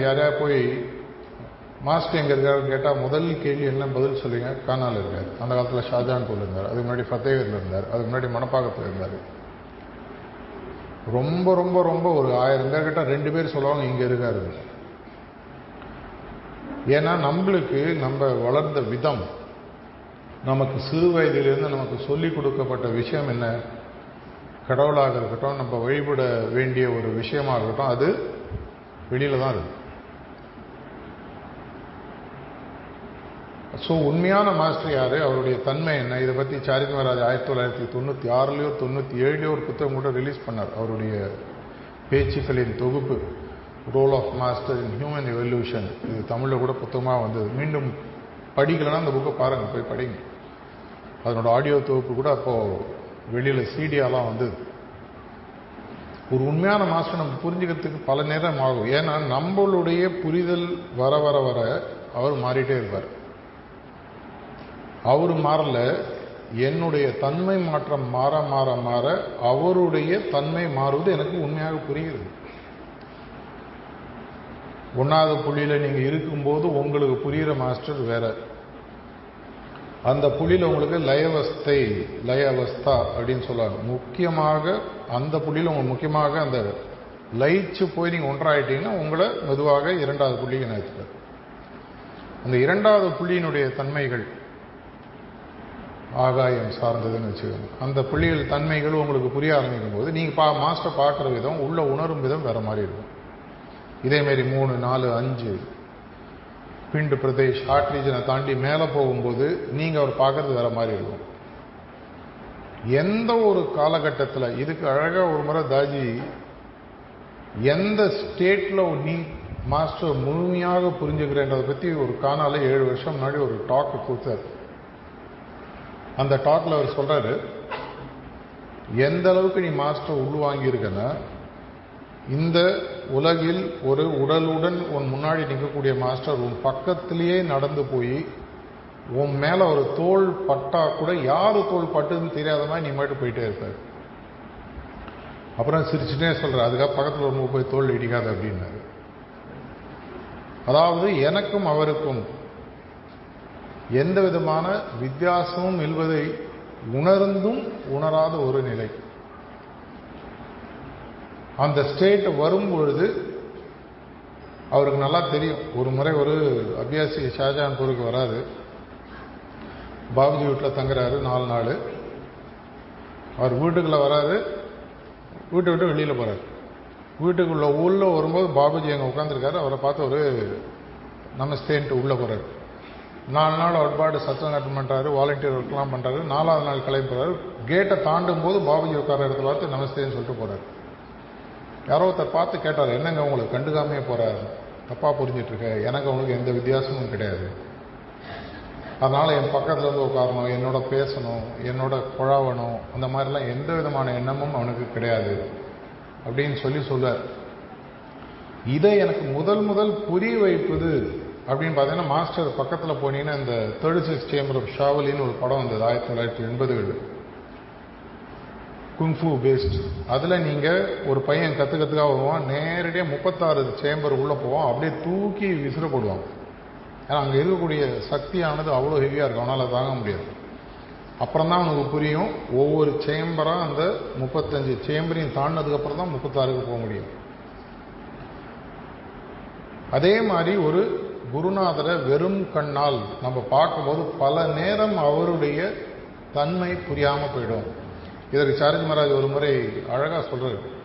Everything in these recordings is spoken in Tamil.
யாரையா போய் மாஸ்டர் எங்க இருக்காருன்னு கேட்டால் முதல் கேள்வி என்ன பதில் சொல்லுங்க. காணால் இருக்கார் அந்த காலத்தில் ஷாஜான்பூர் இருந்தார். அதுக்கு முன்னாடி ஃபத்தேகர்ல இருந்தார். அதுக்கு முன்னாடி மணப்பாக்கத்தில் இருந்தார். ரொம்ப ரொம்ப ரொம்ப ஒரு ஆயிரம் பேர் கிட்ட ரெண்டு பேர் சொல்லுவாங்க இங்க இருக்காரு. ஏன்னா நம்மளுக்கு நம்ம வளர்ந்த விதம் நமக்கு சிறு வயதிலிருந்து நமக்கு சொல்லிக் கொடுக்கப்பட்ட விஷயம் என்ன? கடவுளாக இருக்கட்டும் நம்ம வழிபட வேண்டிய ஒரு விஷயமா இருக்கட்டும் அது வெளியில் தான் இருக்கு. ஸோ உண்மையான மாஸ்டர் யார்? அவருடைய தன்மை என்ன? இதை பற்றி சாரித்மராஜ் ஆயிரத்தி தொள்ளாயிரத்தி தொண்ணூற்றி ஆறுலையோ தொண்ணூற்றி ஏழுலையோ ஒரு புத்தகம் கூட ரிலீஸ் பண்ணார். அவருடைய பேச்சுக்களின் தொகுப்பு role of master in human evolution இது தமிழில் கூட புத்தகமாக வந்தது. மீண்டும் படிக்கலைன்னா அந்த புக்கை பாருங்கள் போய் படிங்க. அதனோட ஆடியோ தொகுப்பு கூட அப்போது வெளியில் சீடியாலாம் வந்தது. ஒரு உண்மையான மாஸ்டர் நம்ம புரிஞ்சுக்கிறதுக்கு பல நேரம் ஆகும். ஏன்னா நம்மளுடைய புரிதல் வர வர வர அவர் மாறிட்டே இருப்பார். அவர் மாறல. என்னுடைய தன்மை மாற்றம் மாற மாற மாற அவருடைய தன்மை மாறுவது எனக்கு உண்மையாக புரிகிறது. ஒன்றாவது புள்ளியில் நீங்கள் இருக்கும்போது உங்களுக்கு புரிகிற மாஸ்டர் வேற. அந்த புள்ளியில் உங்களுக்கு லயவஸ்தை லயவஸ்தா அப்படின்னு சொல்லுவாங்க. முக்கியமாக அந்த புள்ளியில் உங்களுக்கு முக்கியமாக அந்த லயிச்சு போய் நீங்கள் ஒன்றாயிட்டீங்கன்னா உங்களை மெதுவாக இரண்டாவது புள்ளியை நினைச்சுப்பார் அந்த இரண்டாவது புள்ளியினுடைய தன்மைகள் ஆகாயம் சார்ந்ததுன்னு வச்சுக்கோங்க. அந்த புள்ளிகள் தன்மைகள் உங்களுக்கு புரிய ஆரம்பிக்கும் போது நீங்கள் பா மாஸ்டர் பார்க்குற விதம் உள்ள உணரும் விதம் வேறு மாதிரி இருக்கும். இதேமாரி மூணு நாலு அஞ்சு பிண்டு பிரதேஷ் ஹார்ட் ரீஜனை தாண்டி மேலே போகும்போது நீங்கள் அவர் பார்க்கறது வேற மாதிரி இருக்கும். எந்த ஒரு காலகட்டத்தில் இதுக்கு அழகாக ஒரு முறை தாஜி எந்த ஸ்டேட்டில் நீ மாஸ்டர் முழுமையாக புரிஞ்சுக்கிறேன்றதை பற்றி ஒரு காணால ஏழு வருஷம் முன்னாடி ஒரு டாக் கொடுத்தாரு. அந்த டாக்ல அவர் சொல்றாரு எந்த அளவுக்கு நீ மாஸ்டர் உள்வாங்கியிருக்கன்னா இந்த உலகில் ஒரு உடலுடன் உன் முன்னாடி நிற்கக்கூடிய மாஸ்டர் உன் பக்கத்திலேயே நடந்து போய் உன் மேலே ஒரு தோல் பட்டா கூட யார் தோல் பட்டுன்னு தெரியாத மாதிரி நீ மட்டும் போயிட்டே இருப்பார் அப்புறம் சிரிச்சுட்டே சொல்கிற அதுக்காக பக்கத்தில் ஒரு போய் தோல் இடிக்காது அப்படின்னாரு. அதாவது எனக்கும் அவருக்கும் எந்த விதமான வித்தியாசமும் இல்வதை உணர்ந்தும் உணராத ஒரு நிலை. அந்த ஸ்டேட் வரும் பொழுது அவருக்கு நல்லா தெரியும். ஒரு முறை ஒரு அபியாசி ஷாஜான்பூருக்கு வராது பாபுஜி வீட்டில் தங்குறாரு நாலு நாள். அவர் வீட்டுக்குள்ளே வராரு. வீட்டை விட்டு வெளியில் போகிறார் வீட்டுக்குள்ள உள்ளே வரும்போது பாபுஜி அங்கே உட்காந்துருக்காரு அவரை பார்த்து ஒரு நமஸ்தேன்ட்டு உள்ளே போகிறார் நாலு நாள் அவர் சத்தம் அட்டன் பண்ணுறாரு வாலண்டியர் ஒர்க்லாம் பண்ணுறாரு நாலாவது நாள் கிளம்பி கேட்டை தாண்டும் போது பாபுஜி உட்கார இடத்துல பார்த்து நமஸ்தேன்னு சொல்லிட்டு போகிறார் யாரோ ஒருத்தர் பார்த்து கேட்டார் என்னங்க உங்களுக்கு கண்டுக்காமையே போகிறாரு தப்பாக புரிஞ்சிட்ருக்க எனக்கு அவங்களுக்கு எந்த வித்தியாசமும் கிடையாது. அதனால் என் பக்கத்தில் இருந்து உட்காரணும் என்னோட பேசணும் என்னோட குழாவணும். அந்த மாதிரிலாம் எந்த விதமான எண்ணமும் அவனுக்கு கிடையாது. அப்படின்னு சொல்லி சொல்ல இதை எனக்கு முதல் முதல் புரிய வைப்பது அப்படின்னு பார்த்தீங்கன்னா மாஸ்டர் பக்கத்தில் போனீங்கன்னா இந்த தேர்ட்டி சிக்ஸ் சேம்பர் ஆஃப் ஷாவலின்னு ஒரு படம் வந்தது ஆயிரத்தி தொள்ளாயிரத்தி எண்பதுகள் குங்ஃபு பேஸ்ட் அதில் நீங்கள் ஒரு பையன் கற்றுக்கிறதுக்காக வருவான் நேரடியாக முப்பத்தாறு சேம்பர் உள்ளே போவான் அப்படியே தூக்கி விசிறப்படுவான் ஏன்னா அங்கே இருக்கக்கூடிய சக்தியானது அவ்வளோ ஹெவியாக இருக்கும் அவனால் தாங்க முடியாது. அப்புறம் தான் அவனுக்கு புரியும் ஒவ்வொரு சேம்பராக அந்த முப்பத்தஞ்சு சேம்பரையும் தாண்டினதுக்கப்புறம் தான் முப்பத்தாறுக்கு போக முடியும். அதே மாதிரி ஒரு குருநாதரை வெறும் கண்ணால் நம்ம பார்க்கும்போது பல நேரம் அவருடைய தன்மை புரியாமல் போயிடும். இதற்கு சாரதி மகாராஜ் ஒரு முறை அழகாக சொல்கிறார்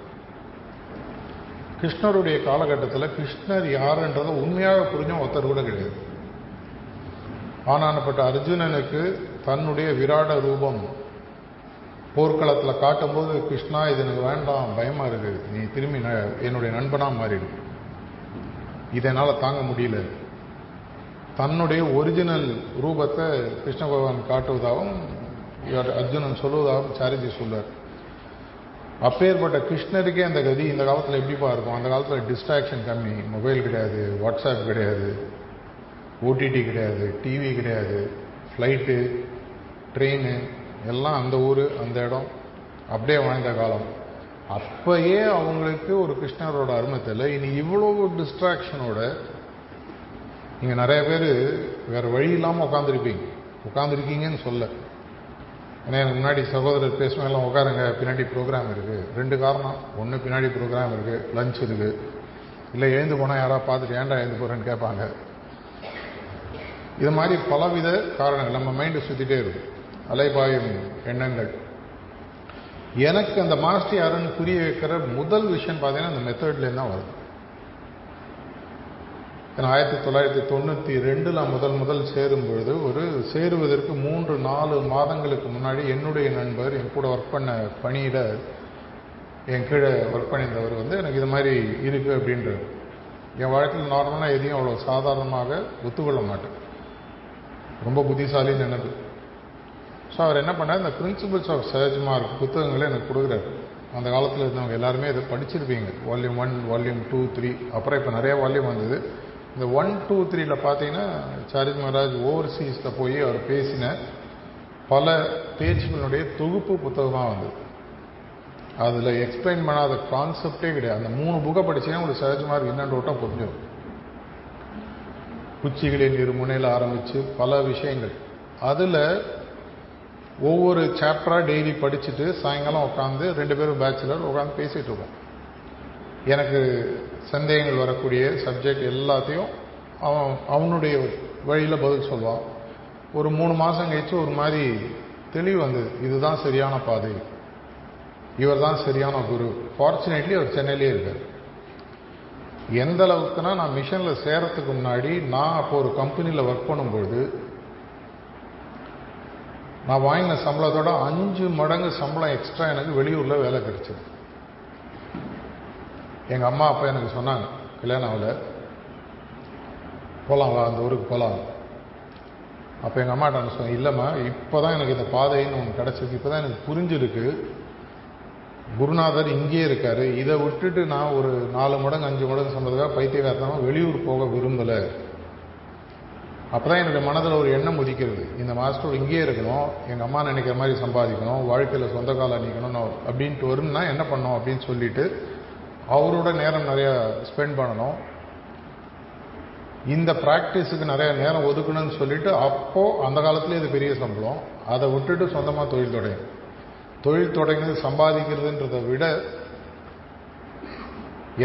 கிருஷ்ணருடைய காலகட்டத்தில் கிருஷ்ணர் யாருன்றதை உண்மையாக புரிஞ்ச ஒருத்தர் கூட கிடையாது. ஆனானப்பட்ட அர்ஜுனனுக்கு தன்னுடைய விராட ரூபம் போர்க்களத்தில் காட்டும்போது கிருஷ்ணா இது எனக்கு வேண்டாம் பயமாக இருக்குது நீ திரும்பி ந- என்னுடைய நண்பனாக மாறிடு. இதனால் தாங்க முடியல. தன்னுடைய ஒரிஜினல் ரூபத்தை கிருஷ்ண பகவான் காட்டுவதாகவும் இவர் அர்ஜுனன் சொல்லுவதாகவும் சாரிஜி சொல்றார். அப்பேற்பட்ட கிருஷ்ணருக்கே அந்த கதி இந்த காலத்தில் எப்படிப்பா இருக்கும்? அந்த காலத்தில் டிஸ்ட்ராக்ஷன் கம்மி. மொபைல் கிடையாது வாட்ஸ்அப் கிடையாது ஓடிடி கிடையாது டிவி கிடையாது ஃப்ளைட்டு ட்ரெயின் எல்லாம் அந்த ஊர் அந்த இடம். அப்படியே வாழ்ந்த காலம். அப்பயே அவங்களுக்கு ஒரு கிருஷ்ணரோட அருமை தெரியல. இனி இவ்வளோ டிஸ்ட்ராக்ஷனோட நீங்கள் நிறைய பேர் வேறு வழி இல்லாமல் உட்காந்துருப்பீங்க உட்காந்துருக்கீங்கன்னு சொல்ல. ஏன்னா எனக்கு முன்னாடி சகோதரர் பேசுவோம் எல்லாம் உட்காருங்க பின்னாடி ப்ரோக்ராம் இருக்குது ரெண்டு காரணம். ஒன்று பின்னாடி ப்ரோக்ராம் இருக்குது லஞ்ச் இருக்குது இல்லை எழுந்து போனால் யாராவது பார்த்துட்டு ஏன்டா எழுந்து போகிறேன்னு கேட்பாங்க. இது மாதிரி பலவித காரணங்கள். நம்ம மைண்டு சுற்றிட்டே இருக்கும். அலைபாயும் எண்ணங்கள். எனக்கு அந்த மாஸ்டர் யாருன்னு புரிய வைக்கிற முதல் விஷயம் பார்த்தீங்கன்னா அந்த மெத்தட்லேருந்து தான் வருது. ஆயிரத்தி தொள்ளாயிரத்தி தொண்ணூற்றி ரெண்டில் முதல் முதல் சேரும் பொழுது ஒரு சேருவதற்கு மூன்று நாலு மாதங்களுக்கு முன்னாடி என்னுடைய நண்பர் என் கூட ஒர்க் பண்ண பணியிட என் கீழே ஒர்க் பண்ணியிருந்தவர் வந்து எனக்கு இது மாதிரி இருக்குது அப்படின்றது என் வாழ்க்கையில் நார்மலாக எதையும் அவ்வளோ சாதாரணமாக ஒத்துக்கொள்ள மாட்டேன். ரொம்ப புத்திசாலின்னு எனக்கு ஸோ அவர் என்ன பண்ணார் இந்த பிரின்சிபல்ஸ் ஆஃப் சஹஜ்மார்க் புத்தகங்களை எனக்கு கொடுக்குறாரு. அந்த காலத்தில் இருந்தவங்க எல்லாருமே இதை படிச்சிருப்பீங்க. Volume one volume two three அப்புறம் இப்போ நிறைய வால்யூம் வந்தது. இந்த ஒன் டூ த்ரீல பார்த்தீங்கன்னா சாரிஜ் மகாராஜ் ஓவர்சீஸில் போய் அவர் பேசின பல பேச்சுகளுடைய தொகுப்பு புத்தகமாக வந்தது. அதில் எக்ஸ்பிளைன் பண்ணாத கான்செப்டே கிடையாது. அந்த மூணு புக்கை படிச்சீங்கன்னா உங்களுக்கு சஹஜ்மார்க் என்னென்ற ஓட்டம் புரிஞ்சிடும். குச்சிகளின் இரு முனையில் ஆரம்பித்து பல விஷயங்கள். அதில் ஒவ்வொரு சாப்டராக டெய்லி படிச்சுட்டு சாயங்காலம் உட்காந்து ரெண்டு பேரும் பேச்சுலர் உட்காந்து பேசிகிட்டு இருக்கோம். எனக்கு சந்தேகங்கள் வரக்கூடிய சப்ஜெக்ட் எல்லாத்தையும் அவன் அவனுடைய வழியில் பதில் சொல்லுவான் ஒரு மூணு மாதம் கழிச்சு ஒரு மாதிரி தெளிவு வந்தது. இதுதான் சரியான பாதை. இவர் தான் சரியான குரு. ஃபார்ச்சுனேட்லி அவர் சென்னையிலே இருக்கார். எந்த அளவுக்குன்னா நான் மிஷனில் சேரத்துக்கு முன்னாடி நான் அப்போ ஒரு கம்பெனியில் ஒர்க் பண்ணும்பொழுது நான் வாங்கின சம்பளத்தோட அஞ்சு மடங்கு சம்பளம் எக்ஸ்ட்ரா எனக்கு வெளியூரில் வேலை கிடைச்சது. எங்கள் அம்மா அப்பா எனக்கு சொன்னாங்க கல்யாணம் ஆகல. போகலாம் வா அந்த ஊருக்கு போகலாம் அப்போ எங்கள் அம்மாட்ட நான் சொன்னேன் இல்லைம்மா இப்போ தான் எனக்கு இந்த பாதைன்னு ஒன்று கிடச்சிருக்கு. இப்போ தான் எனக்கு புரிஞ்சிருக்கு. குருநாதர் இங்கேயே இருக்கார். இதை விட்டுட்டு நான் ஒரு நாலு மடங்கு அஞ்சு மடங்கு சம்பளத்துக்காக பைத்தியகாரத்தமாக வெளியூர் போக விரும்பலை. அப்போ தான் என்னுடைய மனதில் ஒரு எண்ணம் உதிக்கிறது. இந்த மாஸ்டர் இங்கேயே இருக்கணும் எங்கள் அம்மா நினைக்கிற மாதிரி சம்பாதிக்கணும் வாழ்க்கையில் சொந்த காலம் நிற்கணும் அப்படின்ட்டு வரும்னா என்ன பண்ணோம் அப்படின்னு சொல்லிட்டு அவரோட நேரம் நிறைய ஸ்பெண்ட் பண்ணணும். இந்த ப்ராக்டிஸுக்கு நிறைய நேரம் ஒதுக்கணும்னு சொல்லிட்டு அப்போது அந்த காலத்துலேயே இது பெரிய சம்பளம். அதை விட்டுட்டு சொந்தமாக தொழில் தொடங்கும் தொழில் தொடங்கினது சம்பாதிக்கிறதுன்றதை விட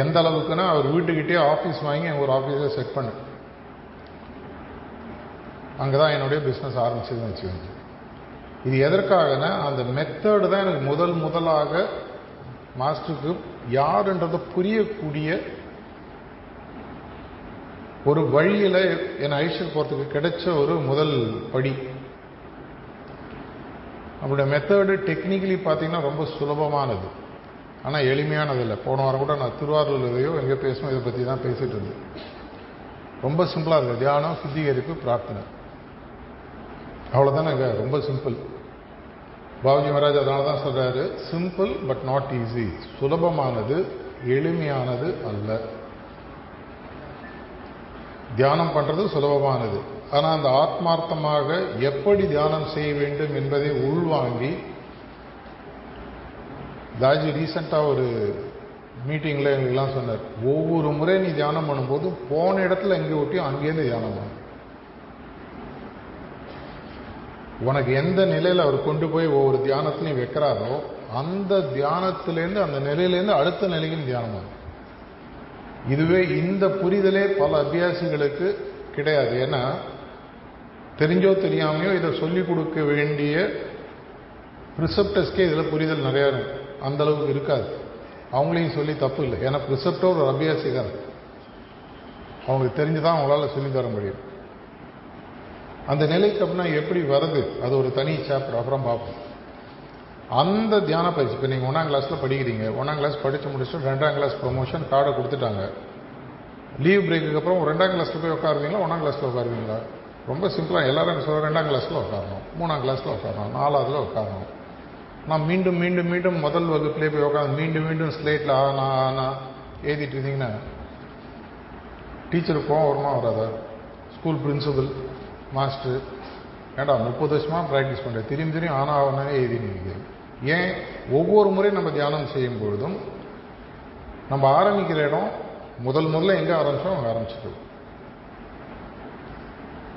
எந்த அளவுக்குன்னா அவர் வீட்டுக்கிட்டே ஆஃபீஸ் வாங்கி ஒரு ஆஃபீஸை செட் பண்ணு. அங்கே தான் என்னுடைய பிஸ்னஸ் ஆரம்பிச்சதுன்னு வச்சுக்கோங்க. இது எதற்காகனா அந்த மெத்தடு தான் எனக்கு முதல் முதலாக மாஸ்டருக்கு யாருன்றதை புரியக்கூடிய ஒரு வழியில் என் அழைச்சிட்டு போகிறதுக்கு கிடைச்ச ஒரு முதல் படி. நம்மளுடைய மெத்தடு டெக்னிக்கலி பார்த்தீங்கன்னா ரொம்ப சுலபமானது. ஆனால் எளிமையானது இல்லை. போன வாரம் கூட நான் திருவாரூர்லையோ எங்கே பேசணும் இதை பற்றி தான் பேசிகிட்டு இருந்தேன். ரொம்ப சிம்பிளாக இருக்குது தியானம் சுத்திகரிப்பு பிரார்த்தனை. அவ்வளோதானங்க ரொம்ப சிம்பிள் பாபுஜி மகாராஜ் அதனால தான் சொல்கிறாரு சிம்பிள் பட் நாட் ஈஸி சுலபமானது எளிமையானது அல்ல. தியானம் பண்ணுறது சுலபமானது. ஆனால் அந்த ஆத்மார்த்தமாக எப்படி தியானம் செய்ய வேண்டும் என்பதை உள்வாங்கி தாஜி ரீசெண்டாக ஒரு மீட்டிங்கில் எங்களுக்கெல்லாம் சொன்னார் ஒவ்வொரு முறை நீ தியானம் பண்ணும்போது போன இடத்துல எங்கே ஒட்டியும் அங்கேருந்து தியானம் பண்ணும் உனக்கு எந்த நிலையில் அவர் கொண்டு போய் ஒவ்வொரு தியானத்திலையும் வைக்கிறாரோ அந்த தியானத்திலேருந்து அந்த நிலையிலேருந்து அடுத்த நிலைக்கும் தியானமாகும் இதுவே இந்த புரிதலே பல அபியாசிகளுக்கு கிடையாது. ஏன்னா தெரிஞ்சோ தெரியாமையோ இதை சொல்லிக் கொடுக்க வேண்டிய ப்ரிசப்டஸ்க்கே இதில் புரிதல் நிறையா அந்த அளவுக்கு இருக்காது. அவங்களையும் சொல்லி தப்பு இல்லை. ஏன்னா ப்ரிசப்டோ ஒரு அபியாசி தான் அவங்களுக்கு தெரிஞ்சு தான் அவங்களால சொல்லி தர முடியும். அந்த நிலைக்கு அப்படின்னா எப்படி வருது அது ஒரு தனி சாப்டர் அப்புறம் பார்ப்போம். அந்த தியான பயிற்சி. இப்போ நீங்கள் ஒன்றாம் கிளாஸில் படிக்கிறீங்க. ஒன்றாம் கிளாஸ் படித்து முடிச்சுட்டு ரெண்டாம் கிளாஸ் ப்ரொமோஷன் கார்டை கொடுத்துட்டாங்க. லீவ் பிரேக்குக்கு அப்புறம் ரெண்டாம் கிளாஸில் போய் உட்காருவீங்களா? ஒன்றாம் கிளாஸில் உட்காருவீங்களா? ரொம்ப சிம்பிளாக எல்லாரும் சொல்ல ரெண்டாம் கிளாஸில் உட்காரணும். மூணாம் கிளாஸில் உட்காரணும். நாலாவதுல உட்காரணும். நான் மீண்டும் மீண்டும் மீண்டும் முதல் வகுப்புலேயே போய் உட்காந்து மீண்டும் மீண்டும் ஸ்லேட்டில் ஆனா ஆனா எழுதிட்டு இருந்தீங்கன்னா டீச்சருக்கு கோவம் வருமா வராதா? ஸ்கூல் பிரின்சிபல் மாஸ்டர் ஏண்டா முப்பது வருஷமாக ப்ராக்டிஸ் பண்ணுறேன் திரும்பி திரும்பி ஆனா ஆவணே எழுதி நிற்கிறேன். ஏன்? ஒவ்வொரு முறையும் நம்ம தியானம் செய்யும் பொழுதும் நம்ம ஆரம்பிக்கிற இடம் முதல் முதல்ல எங்கே ஆரம்பிச்சோம் அங்கே ஆரம்பிச்சிட்டோம்.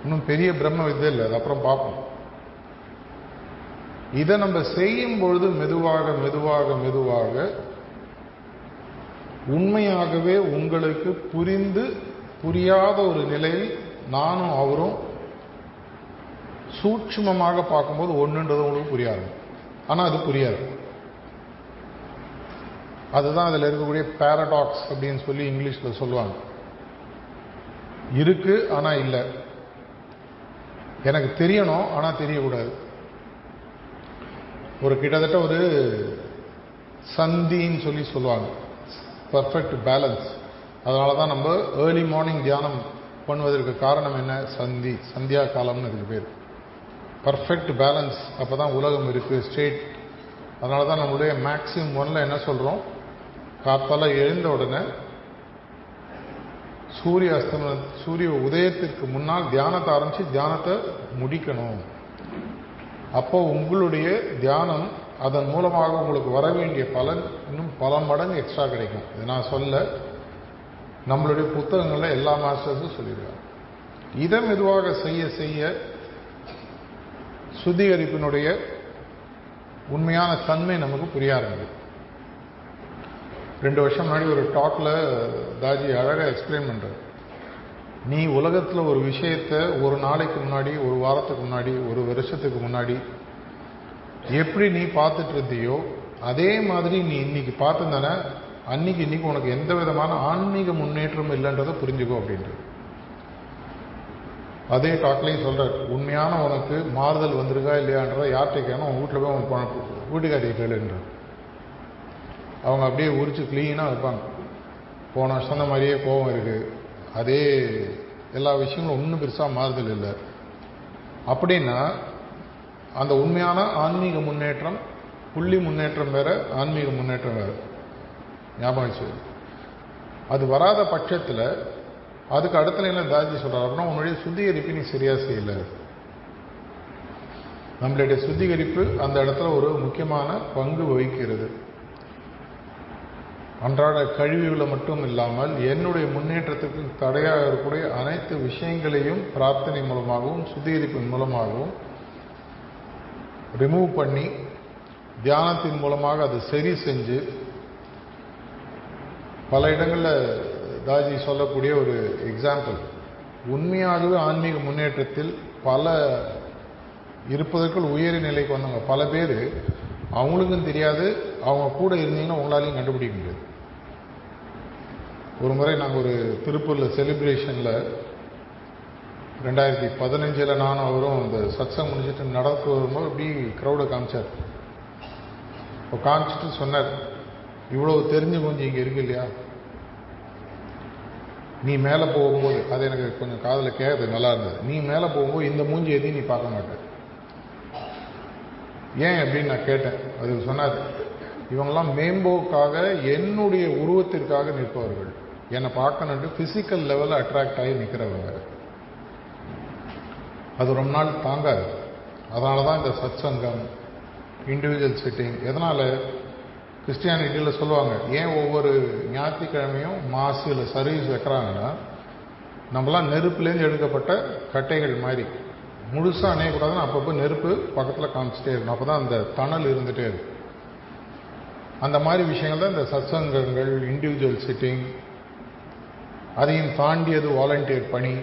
இன்னும் பெரிய பிரம்ம வித்தை இல்லை அது அப்புறம் பார்ப்போம். இதை நம்ம செய்யும் பொழுது மெதுவாக மெதுவாக மெதுவாக உண்மையாகவே உங்களுக்கு புரிந்து புரியாத ஒரு நிலையில் நானும் அவரும் சூட்சுமமாக பார்க்கும்போது ஒன்றுன்றது உங்களுக்கு புரியாது. ஆனால் அது புரியாது. அதுதான் அதில் இருக்கக்கூடிய பேரடாக்ஸ் அப்படின்னு சொல்லி இங்கிலீஷில் சொல்லுவாங்க. இருக்கு ஆனால் இல்லை. எனக்கு தெரியணும் ஆனால் தெரியக்கூடாது. ஒரு கிட்டத்தட்ட ஒரு சந்தின்னு சொல்லி சொல்லுவாங்க. பர்ஃபெக்ட் பேலன்ஸ் அதனால தான் நம்ம ஏர்லி மார்னிங் தியானம் பண்ணுவதற்கு காரணம் என்ன? சந்தி. சந்தியா காலம்னு இதுக்கு பேர். பர்ஃபெக்ட் பேலன்ஸ் அப்போ தான் உலகம் இருக்குது ஸ்டேட் அதனால தான் நம்மளுடைய மேக்ஸிமம் ஒனில் என்ன சொல்கிறோம் காத்தால் எழுந்த உடனே சூரிய அஸ்தமன சூரிய உதயத்திற்கு முன்னால் தியானத்தை ஆரம்பித்து தியானத்தை முடிக்கணும். அப்போ உங்களுடைய தியானம் அதன் மூலமாக உங்களுக்கு வர வேண்டிய பலன் இன்னும் பல மடங்கு எக்ஸ்ட்ரா கிடைக்கும். இது நான் சொல்ல நம்மளுடைய புத்தகங்களில் எல்லா மாஸ்டர்ஸும் சொல்லியிருக்காங்க. இதை மெதுவாக செய்ய செய்ய சுத்திகரிப்பினுடைய உண்மையான தன்மை நமக்கு புரிய ஆரம்பிக்கும் ரெண்டு வருஷம் முன்னாடி ஒரு டாக்ல தாஜி அழகாக எக்ஸ்பிளைன் பண்ணுற நீ உலகத்தில் ஒரு விஷயத்தை ஒரு நாளைக்கு முன்னாடி ஒரு வாரத்துக்கு முன்னாடி ஒரு வருஷத்துக்கு முன்னாடி எப்படி நீ பார்த்துட்டு இருந்தியோ அதே மாதிரி நீ இன்னைக்கு பார்த்துருந்தானே அன்னைக்கு இன்னைக்கு உனக்கு எந்த விதமான ஆன்மீக முன்னேற்றம் இல்லைன்றதை புரிஞ்சுக்கோ அப்படின்றது அதே டாக்லையும் சொல்கிறார் உண்மையான உனக்கு மாறுதல் வந்திருக்கா இல்லையான்றதை யார்கிட்ட கேட்கணும் அவன் வீட்டில் போய் உன் வீட்டுக்காரியை கேளுன்றார் அவங்க அப்படியே உரிச்சு கிளீனாக வைப்பாங்க. போன வருஷம் அந்த மாதிரியே கோபம் இருக்குது அதே எல்லா விஷயங்களும் ஒன்றும் பெருசாக மாறுதல் இல்லை. அப்படின்னா அந்த உண்மையான ஆன்மீக முன்னேற்றம் புள்ளி முன்னேற்றம் வேறு ஆன்மீக முன்னேற்றம் வேறு. ஞாபகம் அது வராத பட்சத்தில் அதுக்கு அடுத்த என்ன தாஜி சொல்கிறார் அப்படின்னா உன்னுடைய சுத்திகரிப்பு நீ சரியாக செய்யல. நம்மளுடைய சுத்திகரிப்பு அந்த இடத்துல ஒரு முக்கியமான பங்கு வகிக்கிறது. அன்றாட கழிவுகளை மட்டும் இல்லாமல் என்னுடைய முன்னேற்றத்துக்கு தடையாக இருக்கக்கூடிய அனைத்து விஷயங்களையும் பிரார்த்தனை மூலமாகவும் சுத்திகரிப்பின் மூலமாகவும் ரிமூவ் பண்ணி தியானத்தின் மூலமாக அதை சரி செஞ்சு பல இடங்களில் தாஜி சொல்லக்கூடிய ஒரு எக்ஸாம்பிள் உண்மையாகவே ஆன்மீக முன்னேற்றத்தில் பல இருப்பதற்குள் உயரிய நிலைக்கு வந்தவங்க பல பேர் அவங்களுக்கும் தெரியாது அவங்க கூட இருந்தீங்கன்னா உங்களாலையும் கண்டுபிடிக்க முடியாது. ஒரு முறை நாங்கள் ஒரு திருப்பூரில் செலிப்ரேஷனில் ரெண்டாயிரத்தி பதினஞ்சில் நானும் அவரும் அந்த சத்சங் முடிஞ்சிட்டு நடக்க வரும்போது அப்படி க்ரௌடை காமிச்சார். இப்போ காமிச்சிட்டு சொன்னார் இவ்வளவு தெரிஞ்சு கொஞ்சம் இங்கே இருக்கு இல்லையா? நீ மேலே போகும்போது அது எனக்கு கொஞ்சம் காதில் கேட்கறது நல்லா இருந்தது. நீ மேலே போகும்போது இந்த மூஞ்சி எதையும் நீ பார்க்க மாட்டேன் ஏன் அப்படின்னு நான் கேட்டேன். அது சொன்னார் இவங்கெல்லாம் மேம்போக்காக என்னுடைய உருவத்திற்காக நிற்பவர்கள். என்னை பார்க்கணுன்ட்டு ஃபிசிக்கல் லெவலில் அட்ராக்ட் ஆகி நிற்கிறவங்க அது ரொம்ப நாள் தாங்காது. அதனால தான் இந்த சத் சங்கம் இண்டிவிஜுவல் சிட்டிங் எதனால் கிறிஸ்டியானிட்டியில் சொல்லுவாங்க ஏன் ஒவ்வொரு ஞாயிற்றுக்கிழமையும் மாசு இல்லை சர்வீஸ் வைக்கிறாங்கன்னா நம்மளாம் நெருப்புலேருந்து எடுக்கப்பட்ட கட்டைகள் மாதிரி முழுசாக அணையக்கூடாதுன்னு அப்பப்போ நெருப்பு பக்கத்தில் காமிச்சிட்டே இருக்கணும். அப்போ தான் அந்த தணல் இருந்துகிட்டே இருக்கும். அந்த மாதிரி விஷயங்கள் தான் இந்த சத்சங்கங்கள் இண்டிவிஜுவல் சிட்டிங் அதையும் தாண்டியது வாலண்டியர் பணி.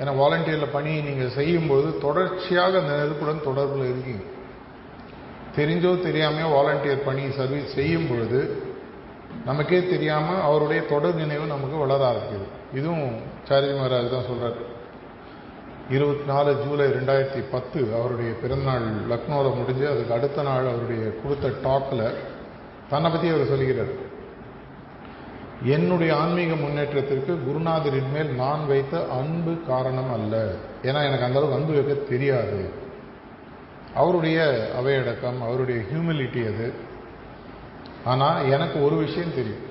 ஏன்னா வாலண்டியரில் பணி நீங்கள் செய்யும்போது தொடர்ச்சியாக அந்த நெருப்புடன் தொடர்பில் இருக்கீங்க. தெரிஞ்சோ தெரியாமையோ வாலண்டியர் பணி சர்வீஸ் செய்யும் பொழுது நமக்கே தெரியாமல் அவருடைய தொடர் நினைவு நமக்கு வளர ஆரம்பிக்குது. இதுவும் சாரி மகாராஜ் தான் சொல்கிறார் இருபத்தி நாலு ஜூலை ரெண்டாயிரத்தி பத்து அவருடைய பிறந்தநாள் லக்னோவில் முடிஞ்சு அதுக்கு அடுத்த நாள் அவருடைய கொடுத்த டாக்கில் தன்னை பற்றி அவர் சொல்கிறார் என்னுடைய ஆன்மீக முன்னேற்றத்திற்கு குருநாதரின் மேல் நான் வைத்த அன்பு காரணம் அல்ல. ஏன்னா எனக்கு அந்தளவுக்கு அன்பு வைக்க தெரியாது. அவருடைய அவையடக்கம் அவருடைய ஹியூமிலிட்டி அது. ஆனால் எனக்கு ஒரு விஷயம் தெரியும்.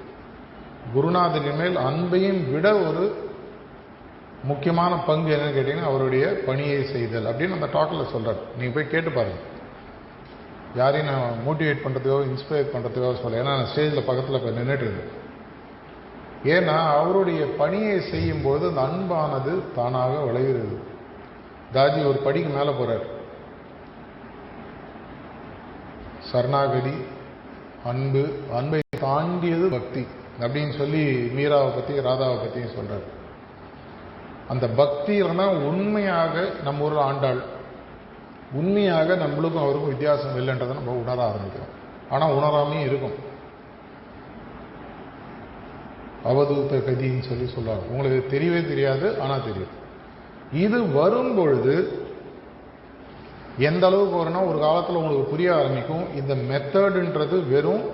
குருநாதரின் மேல் அன்பையும் விட ஒரு முக்கியமான பங்கு என்னன்னு கேட்டிங்கன்னா அவருடைய பணியை செய்தல் அப்படின்னு அந்த டாக்கில் சொல்கிறார் நீங்கள் போய் கேட்டு பாருங்க. யாரையும் நான் மோட்டிவேட் பண்ணுறதுக்கோ இன்ஸ்பயர் பண்ணுறதுக்கோ சொல்ல ஏன்னா நான் ஸ்டேஜில் பக்கத்தில் இப்போ நின்றுட்டு இருக்கேன். ஏன்னா அவருடைய பணியை செய்யும்போது அந்த அன்பானது தானாக விளைகிறது. தாஜி ஒரு படிக்கு மேலே போகிறார் சரணாகதி அன்பு அன்பை தாண்டியது பக்தி அப்படின்னு சொல்லி மீராவை பற்றி ராதாவை பற்றியும் சொல்கிறார் அந்த பக்தி இல்லைன்னா உண்மையாக நம்ம ஊரில் ஆண்டாள். உண்மையாக நம்மளுக்கும் அவருக்கும் வித்தியாசம் இல்லைன்றதை நம்ம உணர ஆரம்பிக்கிறோம். ஆனால் உணராமையும் இருக்கும். அவதூத்த கதின்னு சொல்லி சொல்லுவாங்க உங்களுக்கு தெரியவே தெரியாது ஆனால் தெரியும். இது வரும் பொழுது எந்த அளவுக்கு வரும்னா ஒரு காலத்தில் உங்களுக்கு புரிய ஆரம்பிக்கும். இந்த மெத்தடுன்றது வெறும்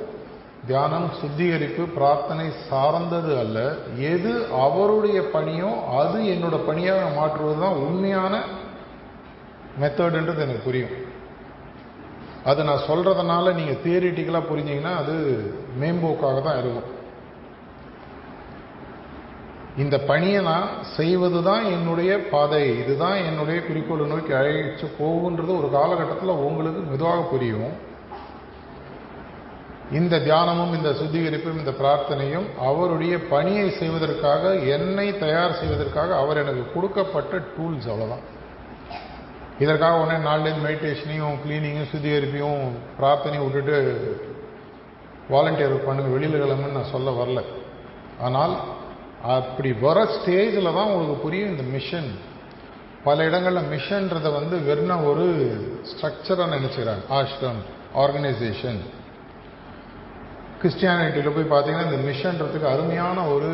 தியானம் சுத்திகரிப்பு பிரார்த்தனை சார்ந்தது அல்ல. எது அவருடைய பணியோ அது என்னோட பணியாக மாற்றுவது தான் உண்மையான மெத்தடுன்றது எனக்கு புரியும். அது நான் சொல்கிறதுனால நீங்கள் தியரிட்டிக்கலாக புரிஞ்சிங்கன்னா அது மேம்போக்காக தான் இருக்கும். இந்த பணியை நான் செய்வது தான் என்னுடைய பாதை. இதுதான் என்னுடைய குறிக்கோளை நோக்கி அழைச்சு போகுன்றது ஒரு காலகட்டத்தில் உங்களுக்கு மெதுவாக புரியும். இந்த தியானமும் இந்த சுத்திகரிப்பும் இந்த பிரார்த்தனையும் அவருடைய பணியை செய்வதற்காக என்னை தயார் செய்வதற்காக அவர் எனக்கு கொடுக்கப்பட்ட டூல்ஸ் அவ்வளோதான் இதற்காக உடனே நாலுலேருந்து மெடிடேஷனையும் கிளீனிங்கும் சுத்திகரிப்பையும் பிரார்த்தனையும் விட்டுட்டு வாலண்டியர் பண்ணுங்க வெளியில் கிளம்புன்னு நான் சொல்ல வரல. ஆனால் அப்படி வர ஸ்டேஜில் தான் உங்களுக்கு புரியும் இந்த மிஷன் பல இடங்களில் மிஷன்றதை வந்து வெறும் ஒரு ஸ்ட்ரக்சராக நினச்சிக்கிறாங்க. ஆஷ்ரம் ஆர்கனைசேஷன் கிறிஸ்டியானிட்டியில் போய் பார்த்தீங்கன்னா இந்த மிஷன்றதுக்கு அருமையான ஒரு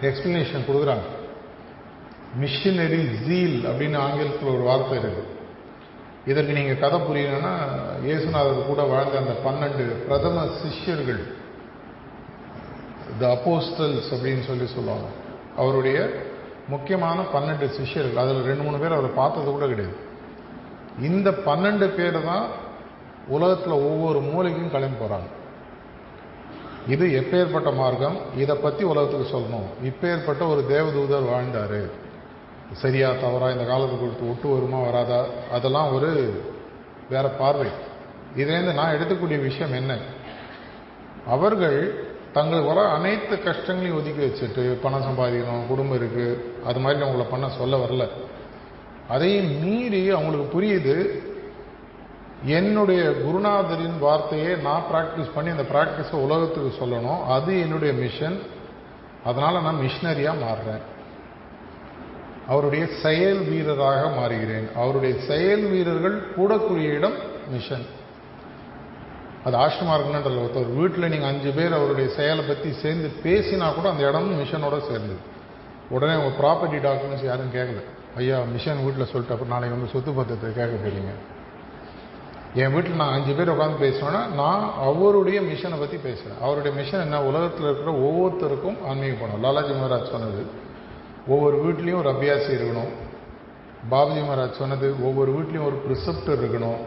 எக்ஸ்பிளனேஷன் கொடுக்குறாங்க. மிஷினரி ஜீல் அப்படின்னு ஆங்கிலத்தில் ஒரு வார்த்தை இருக்கு. இதற்கு நீங்கள் கதை புரியணும்னா இயேசுநாதர் கூட வாழ்ந்த அந்த பன்னெண்டு பிரதம சிஷ்யர்கள் த அப்போஸ்டல்ஸ் அப்படின்னு சொல்லி சொல்லுவாங்க. அவருடைய முக்கியமான பன்னெண்டு சிஷ்யர்கள் அதில் ரெண்டு மூணு பேர் அவர் பார்த்தது கூட கிடையாது. இந்த பன்னெண்டு பேர் தான் உலகத்தில் ஒவ்வொரு மூலைக்கும் கிளம்பி போகிறாங்க இது எப்பேற்பட்ட மார்க்கம்? இதை பற்றி உலகத்துக்கு சொல்லணும். இப்பேற்பட்ட ஒரு தேவதூதர் வாழ்ந்தார். சரியா தவறா இந்த காலத்தை கொடுத்து ஒட்டு வருமா வராதா? அதெல்லாம் ஒரு வேற பார்வை. இதுலேருந்து நான் எடுத்துக்கூடிய விஷயம் என்ன? அவர்கள் தங்களுக்கு வர அனைத்து கஷ்டங்களையும் ஒதுக்கி வச்சுட்டு பணம் சம்பாதிக்கணும் குடும்பம் இருக்குது அது மாதிரி அவங்கள பண்ண சொல்ல வரல. அதையும் மீறி அவங்களுக்கு புரியுது என்னுடைய குருநாதரின் வார்த்தையை நான் ப்ராக்டிஸ் பண்ணி அந்த ப்ராக்டிஸை உலகத்துக்கு சொல்லணும். அது என்னுடைய மிஷன் அதனால் நான் மிஷினரியாக மாறுறேன். அவருடைய செயல் வீரராக மாறுகிறேன். அவருடைய செயல் வீரர்கள் கூடக்கூடிய இடம் மிஷன் அது ஆசிரமா இருக்குன்னு ஒருத்தர் வீட்டில் நீங்கள் அஞ்சு பேர் அவருடைய செயலை பற்றி சேர்ந்து பேசினா கூட அந்த இடமும் மிஷனோட சேர்ந்தது. உடனே உங்கள் ப்ராப்பர்ட்டி டாக்குமெண்ட்ஸ் யாரும் கேட்கல ஐயா மிஷன் வீட்டில் சொல்லிட்டு அப்புறம் நாளைக்கு வந்து சொத்து பத்திரத்தை கேட்க போறீங்க. என் வீட்டில் நான் அஞ்சு பேர் உட்காந்து பேசுவேன்னா நான் அவருடைய மிஷனை பற்றி பேசுகிறேன் அவருடைய மிஷன் என்ன உலகத்தில் இருக்கிற ஒவ்வொருத்தருக்கும் ஆன்மீக பணம் லாலாஜி மகாராஜ் சொன்னது ஒவ்வொரு வீட்லேயும் ஒரு அபியாசி இருக்கணும். பாபுஜி மகாராஜ் சொன்னது ஒவ்வொரு வீட்லேயும் ஒரு ப்ரிசப்டர் இருக்கணும்.